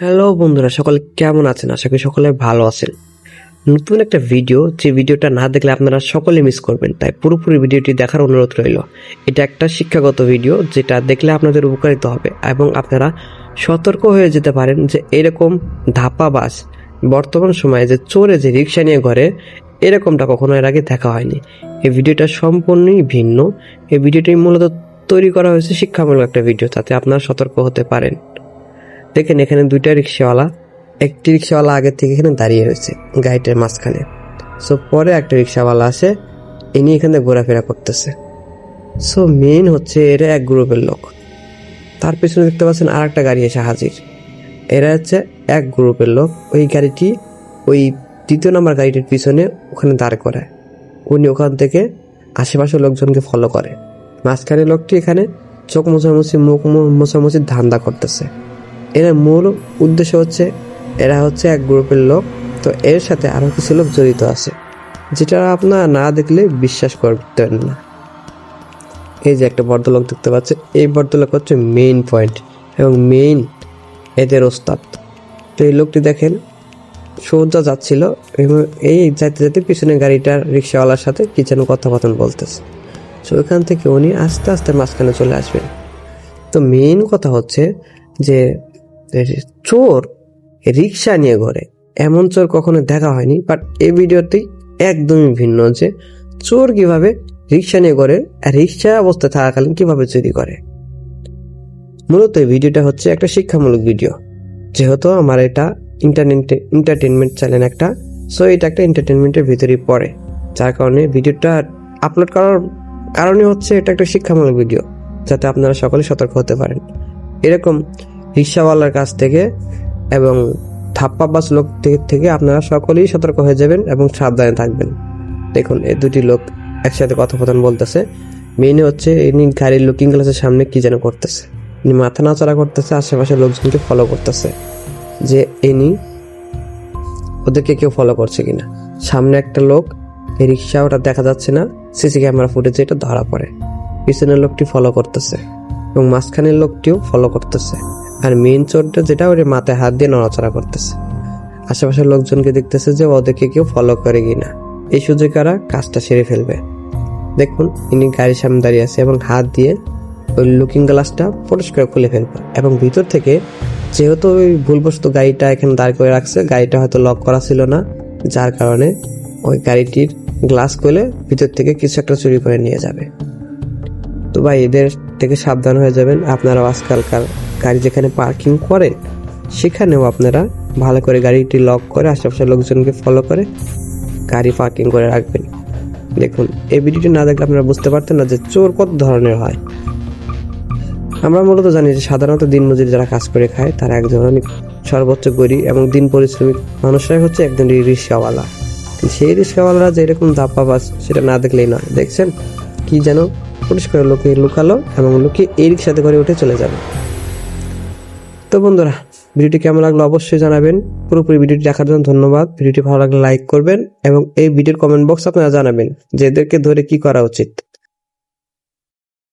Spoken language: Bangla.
হ্যালো বন্ধুরা, সকলে কেমন আছেন? আশা করি সকলে ভালো আছেন। নতুন একটা ভিডিও যে ভিডিওটা না দেখলে আপনারা সকলে মিস করবেন। তাই পুরোপুরি ভিডিওটি দেখার অনুরোধ রইল। এটা একটা শিক্ষাগত ভিডিও যেটা দেখলে আপনাদের উপকারিত হবে এবং আপনারা সতর্ক হয়ে যেতে পারেন যে এরকম ধাপ্পাবাজ বর্তমান সময়ে যে চোরে যে রিক্সা নিয়ে ঘরে, এরকমটা কখনো এর আগে দেখা হয়নি। এই ভিডিওটা সম্পূর্ণই ভিন্ন। এই ভিডিওটি মূলত তৈরি করা হয়েছে শিক্ষামূলক একটা ভিডিও তাতে আপনারা সতর্ক হতে পারেন। দেখেন এখানে দুইটা রিক্সাওয়ালা। একটি রিক্সাওয়ালা আগের থেকে এখানে দাঁড়িয়ে রয়েছে, গাড়িটার মাঝখানে। সো পরে একটা রিক্সাওয়ালা আসে, ইনি এখানে ঘোরাফেরা করতেছে। সো মেন হচ্ছে এরা এক গ্রুপের লোক। তার পিছনে দেখতে পাচ্ছেন আর একটা গাড়ি এসে হাজির। এরা হচ্ছে এক গ্রুপের লোক। ওই গাড়িটি, ওই দ্বিতীয় নম্বর গাড়িটির পিছনে ওখানে দাঁড় করায়। উনি ওখান থেকে আশেপাশের লোকজনকে ফলো করে। মাঝখানে লোকটি এখানে চোখ মোছামুছি, মুখ মু- মোছামুছির ধান্দা করতেছে। এর মূল উদ্দেশ্য হচ্ছে, এরা হচ্ছে এক গ্রুপের লোক। তো এর সাথে আরও কিছু লোক জড়িত আছে, যেটা আপনারা না দেখলে বিশ্বাস করতেন না। এই যে একটা ভদ্রলোক দেখতে পাচ্ছে, এই ভদ্রলোক হচ্ছে মেইন পয়েন্ট এবং মেইন এদের ওস্তাদ। তো এই লোকটি দেখেন সোজা যাচ্ছিল এবং এই যাইতে যেতে পিছনে গাড়িটার রিক্সাওয়ালার সাথে কি যেন কথোপকথন বলতেছে। তো ওইখান থেকে উনি আস্তে আস্তে মাঝখানে চলে আসবেন। তো মেইন কথা হচ্ছে যে চোর রিক্সা নিয়ে ঘরে। এমন চোর কখনো দেখা হয়নি বাট এই ভিডিওটি একদমই ভিন্ন যে চোর কীভাবে রিক্সা নিয়ে ঘরে রিক্সা অবস্থায় থাকাকালীন কীভাবে চুরি করে। মূলত এই ভিডিওটা হচ্ছে একটা শিক্ষামূলক ভিডিও। যেহেতু আমার এটা ইন্টারনেট এন্টারটেনমেন্ট চ্যানেল একটা সো এটা একটা এন্টারটেনমেন্টের ভিতরেই পড়ে। যার কারণে ভিডিওটা আপলোড করার কারণে হচ্ছে এটা একটা শিক্ষামূলক ভিডিও, যাতে আপনারা সকলে সতর্ক হতে পারেন। এরকম রিক্সাওয়ালার কাছ থেকে এবং থাপ্পাবাস লোক থেকে- আপনারা সকলেই সতর্ক হয়ে যাবেন এবং সাবধানে থাকবেন। দেখুন, এই দুটি লোক একসাথে কথোপকথন বলতেছে। মেইনে হচ্ছে ইনি গাড়ির লুকিং গ্লাসের সামনে কি যেন করতেছে। ইনি মাথা নাচাড়া করতেছে আশেপাশে লোকজনকে ফলো করতেছে। যে ইনি ওদেরকে কেউ ফলো করছে কিনা। সামনে একটা লোক, এই রিক্সা ওটা দেখা যাচ্ছে না। সিসি ক্যামেরা ফুটেজে এটা ধরা পড়ে। পিছনের লোকটি ফলো করতেছে এবং মাঝখানের লোকটিও ফলো করতেছে। আর মেইন চোরটা যেটা ওর মাথায় হাত দিয়ে নড়াচড়া করতেছে। আশেপাশের লোকজনকে দেখতেছে যে ওদেরকে কেউ ফলো করে কিনা। এই সুযোগে ওরা কাজটা সেরে ফেলবে। দেখুন, ইনি গাড়ির সামনে দাঁড়িয়ে আছে এবং হাত দিয়ে ওই লুকিং গ্লাসটা পরিষ্কার খুলে ফেলবে। এবং ভিতর থেকে যেহেতু ওই ভুলবশত গাড়িটা এখানে দাঁড় করে রাখছে, গাড়িটা হয়তো লক করা ছিল না, যার কারণে ওই গাড়িটির গ্লাস খুলে ভিতর থেকে কিছু একটা চুরি করে নিয়ে যাবে। তো ভাই, এদের থেকে সাবধান হয়ে যাবেন। আপনারাও আজকালকার গাড়ি যেখানে পার্কিং করেন সেখানেও আপনারা ভালো করে গাড়িটি লক করে আশেপাশের লোকজনকে ফলো করে গাড়ি পার্কিং করে রাখবেন। দেখুন, এই ভিডিওটি না দেখলে আপনারা বুঝতে পারতেন না যে চোর কত ধরনের হয়। আমরা মূলত জানি যে সাধারণত দিনমজুরি যারা কাজ করে খায়, তারা একজন অনেক সর্বোচ্চ গরিব এবং দিন পরিশ্রমিক মানুষরাই হচ্ছে একজন রিক্সাওয়ালা সেই রিক্সাওয়ালারা যে এরকম ধাপ্পাবাজ সেটা না দেখলেই নয়। দেখছেন? কি যেন পরিষ্কার লোকে লুকালো এবং লোকে এই রিক্সাতে করে উঠে চলে যাবে। তো বন্ধুরা, ভিডিওটি কেমন লাগল অবশ্যই জানাবেন। পুরোপুরি ভিডিওটি দেখার জন্য ধন্যবাদ। ভিডিওটি ভালো লাগলে লাইক করবেন এবং এই ভিডিওর কমেন্ট বক্স আপনারা জানাবেন যে এদেরকে ধরে কি করা উচিত।